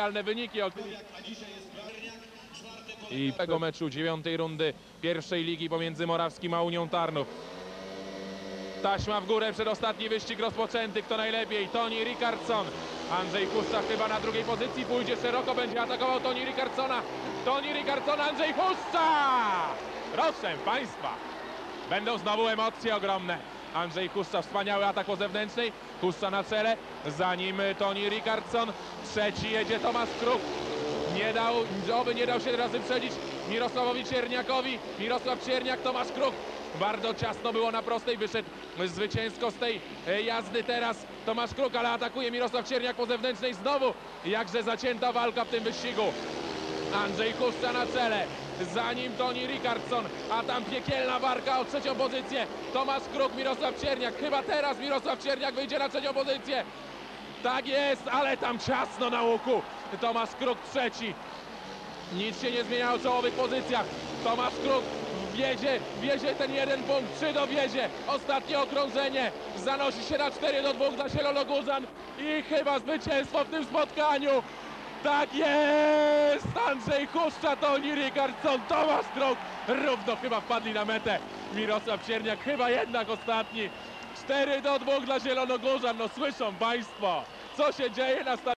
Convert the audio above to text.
realne wyniki. I tego meczu dziewiątej rundy pierwszej ligi pomiędzy Morawskim a Unią Tarnów. Taśma w górę, przedostatni wyścig rozpoczęty. Kto najlepiej? Toni Rickardson. Andrzej Hussa chyba na drugiej pozycji pójdzie szeroko, będzie atakował Toni Rickardsona. Toni Rickardsson, Andrzej Hussa! Proszę Państwa, będą znowu emocje ogromne. Andrzej Hussa, wspaniały atak po zewnętrznej. Hussa na czele, za nim Toni Rickardson. Trzeci jedzie Tomasz Kruk. Nie dał, oby nie dał się teraz wyprzedzić Mirosławowi Cierniakowi. Mirosław Cierniak, Tomasz Kruk. Bardzo ciasno było na prostej, wyszedł zwycięsko z tej e, jazdy teraz Tomasz Kruk, ale atakuje Mirosław Cierniak po zewnętrznej znowu. Jakże zacięta walka w tym wyścigu. Andrzej Kuszcza na czele, za nim Toni Rickardson, a tam piekielna walka o trzecią pozycję. Tomasz Kruk, Mirosław Cierniak, chyba teraz Mirosław Cierniak wyjdzie na trzecią pozycję. Tak jest, ale tam ciasno na łuku. Tomasz Kruk trzeci. Nic się nie zmienia o czołowych pozycjach. Tomasz Kruk wiezie, wiezie ten jeden punkt, trzy dowiezie. Ostatnie okrążenie. Zanosi się na 4 do 2 dla Zielonogórzan i chyba zwycięstwo w tym spotkaniu. Tak jest! Andrzej Huszcza, Toni Rickardson, Tomasz Kruk. Równo chyba wpadli na metę. Mirosław Cierniak chyba jednak ostatni. 4 do 2 dla Zielonogórzan. No słyszą Państwo, co się dzieje na stadionie.